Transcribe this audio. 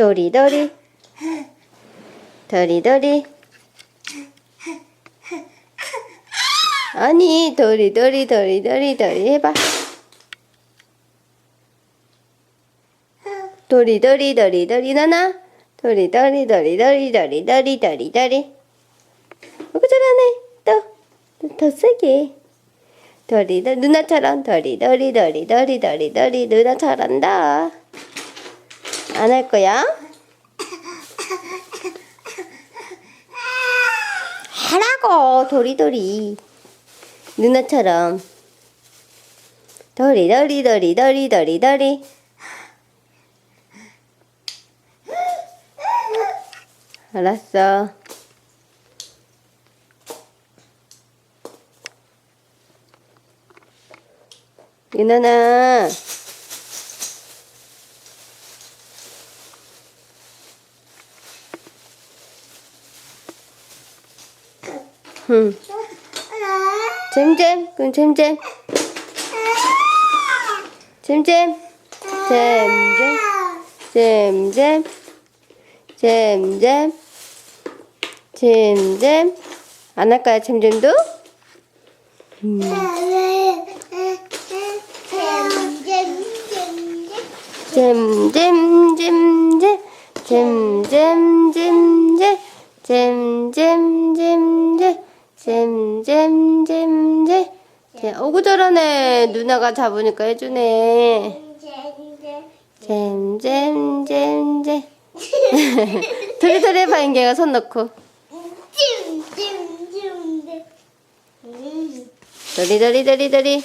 도리도리 도리도리 아니 도리도리 도리도리 도리 해봐 도리도리 도리도리 나나 도리도리 도리도리 도리도리 도리도리 어구 잘하네 또더 세게 도리도 누나처럼 도리도리 도리도리 도리도리 누나 잘한다 안 할 거야? 하라고 도리도리. 누나처럼. 도리도리 도리도리 도리도리. 알았어. 유나나 응 잼잼 그럼 잼잼 잼잼 잼잼 잼잼 잼잼 잼잼 안 할까요 잼잼도? 음. 잼잼잼잼 잼잼잼잼 잼잼잼잼 잼잼잼잼 어구 잘하네 누나가 잡으니까 해주네. 잼잼잼잼 도리도리 해봐 인개가 손 넣고. 도리도리 도리도리